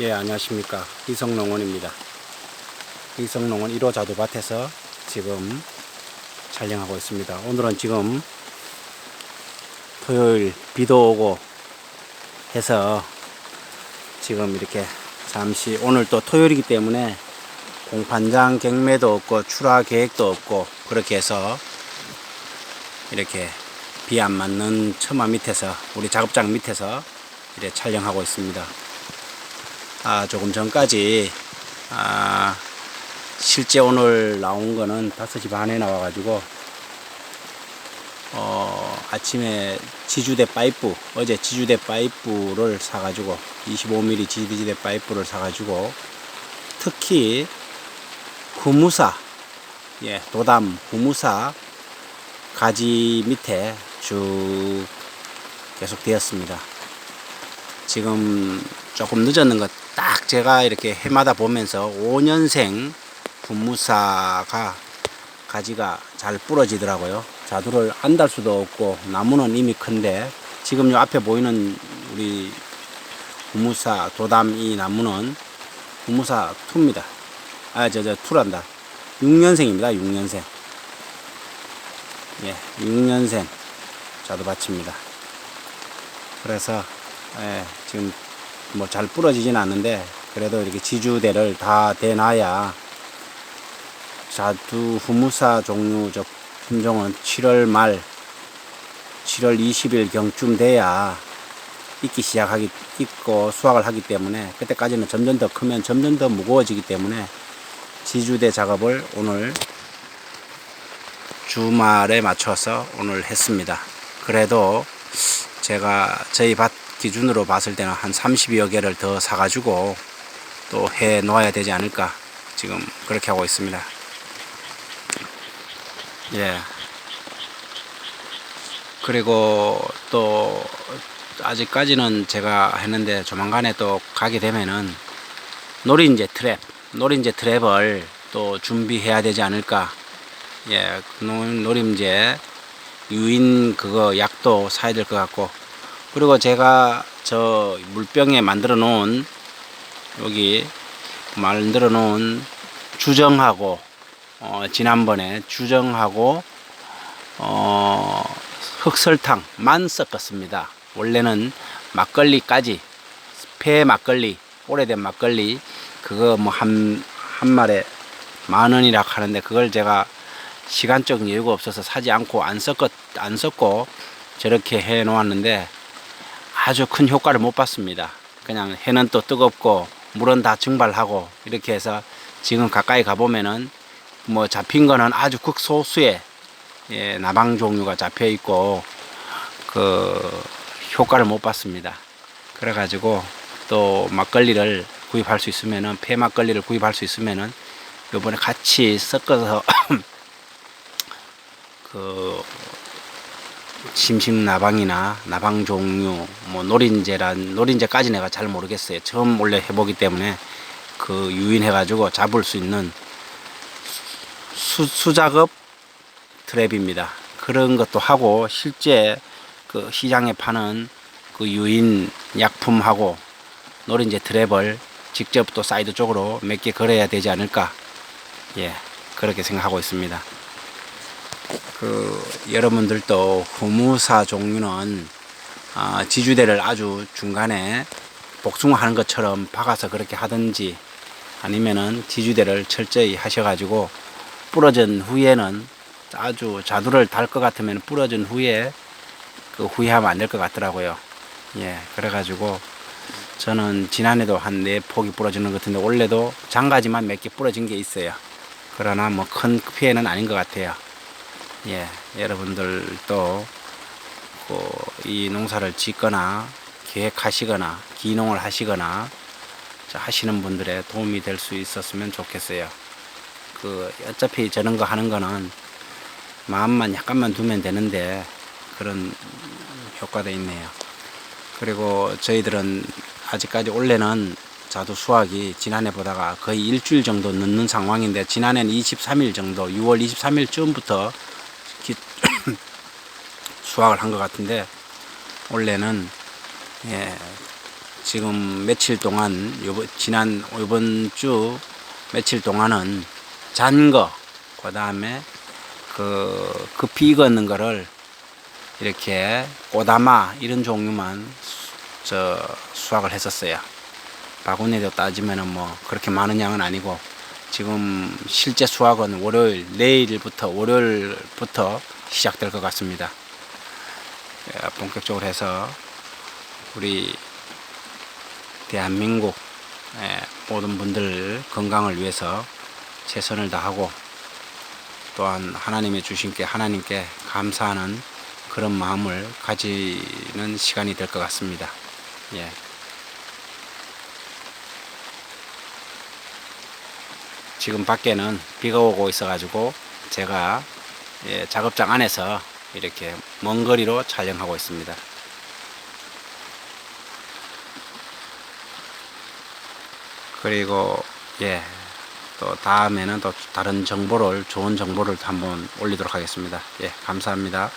예, 안녕하십니까. 희성농원입니다. 희성농원 1호 자두밭에서 지금 촬영하고 있습니다. 오늘은 지금 토요일 비도 오고 해서 지금 이렇게 잠시 오늘 또 토요일이기 때문에 공판장 경매도 없고 출하 계획도 없고 그렇게 해서 이렇게 비 안 맞는 처마 밑에서 우리 작업장 밑에서 이렇게 촬영하고 있습니다. 아, 조금 전까지 아, 실제 오늘 나온 거는 5시 반에 나와 가지고 어, 아침에 지주대 파이프 어제 지주대 파이프를 사 가지고 25mm 지주대 파이프를 사 가지고 특히 후무사 예 도담 후무사 가지 밑에 쭉 계속 되었습니다. 지금 조금 늦었는 것 딱 제가 이렇게 해마다 보면서 5년생 분무사가 가지가 잘 부러지더라고요. 자두를 안 달 수도 없고 나무는 이미 큰데 지금 요 앞에 보이는 우리 분무사 도담 이 나무는 분무사 2입니다. 아, 저, 저, 투란다. 6년생입니다. 6년생. 예, 6년생 자두밭입니다. 그래서, 예, 지금 뭐 잘 부러지진 않는데, 그래도 이렇게 지주대를 다 대놔야 자두 후무사 종류 저 품종은 7월 말, 7월 20일 경쯤 돼야 익기 시작하기, 익고 수확을 하기 때문에, 그때까지는 점점 더 크면 점점 더 무거워지기 때문에, 지주대 작업을 오늘 주말에 맞춰서 오늘 했습니다. 그래도 제가 저희 밭 기준으로 봤을 때는 한 30여 개를 더 사가지고 또 해 놓아야 되지 않을까 지금 그렇게 하고 있습니다. 예. 그리고 또 아직까지는 제가 했는데 조만간에 또 가게 되면은 노린재 트랩, 노린재 트랩을 또 준비해야 되지 않을까. 예, 노- 노림재 유인 그거 약도 사야 될 것 같고. 그리고 제가 저 물병에 만들어 놓은 여기 만들어 놓은 주정하고 어, 지난번에 주정하고 어, 흑설탕만 섞었습니다. 원래는 막걸리까지 폐 막걸리 오래된 막걸리 그거 뭐 한한 마리에 만 원이라 하는데 그걸 제가 시간적 여유가 없어서 사지 않고 안 섞었 안 섞고 저렇게 해 놓았는데 아주 큰 효과를 못 봤습니다. 그냥 해는 또 뜨겁고 물은 다 증발하고 이렇게 해서 지금 가까이 가보면은 뭐 잡힌 거는 아주 극소수의 예, 나방 종류가 잡혀 있고 그 효과를 못 봤습니다. 그래가지고 또 막걸리를 구입할 수 있으면은 폐 막걸리를 구입할 수 있으면은 요번에 같이 섞어서 그 심심 나방이나 나방 종류 뭐 노린재란 노린재까지 내가 잘 모르겠어요. 처음 원래 해보기 때문에 그 유인해 가지고 잡을 수 있는 수, 수작업 트랩입니다. 그런 것도 하고 실제 그 시장에 파는 그 유인 약품하고 노린재 트랩을 직접 또 사이드 쪽으로 몇 개 걸어야 되지 않을까 예 그렇게 생각하고 있습니다. 그 여러분들도 후무사 종류는 아, 지주대를 아주 중간에 복숭아하는 것처럼 박아서 그렇게 하든지 아니면은 지주대를 철저히 하셔가지고 부러진 후에는 아주 자두를 달 것 같으면 부러진 후에 그 후회하면 안 될 것 같더라고요. 예, 그래가지고 저는 지난해도 한 네 폭이 부러지는 것 같은데 올해도 장가지만 몇 개 부러진 게 있어요. 그러나 뭐 큰 피해는 아닌 것 같아요. 예, 여러분들도 그이 농사를 짓거나 계획하시거나 기농을 하시거나 자, 하시는 분들의 도움이 될 수 있었으면 좋겠어요. 그 어차피 저런 거 하는 거는 마음만 약간만 두면 되는데 그런 효과도 있네요. 그리고 저희들은 아직까지 올해는 자두 수확이 지난해보다가 거의 일주일 정도 늦는 상황인데 지난해는 23일 정도 6월 23일쯤부터 수확을 한 것 같은데 올해는 예, 지금 며칠 동안 요번 지난 이번 주 며칠 동안은 잔 거, 그 다음에 그 급히 익었는 거를 이렇게 꼬다마 이런 종류만 수- 저 수확을 했었어요. 바구니로 따지면은 뭐 그렇게 많은 양은 아니고 지금 실제 수확은 월요일 내일부터 월요일부터 시작될 것 같습니다. 예, 본격적으로 해서 우리 대한민국 예, 모든 분들 건강을 위해서 최선을 다하고 또한 하나님의 주신께 하나님께 감사하는 그런 마음을 가지는 시간이 될 것 같습니다. 예. 지금 밖에는 비가 오고 있어가지고 제가 예, 작업장 안에서 이렇게 먼 거리로 촬영하고 있습니다. 그리고 예, 또 다음에는 또 다른 정보를 좋은 정보를 한번 올리도록 하겠습니다. 예, 감사합니다.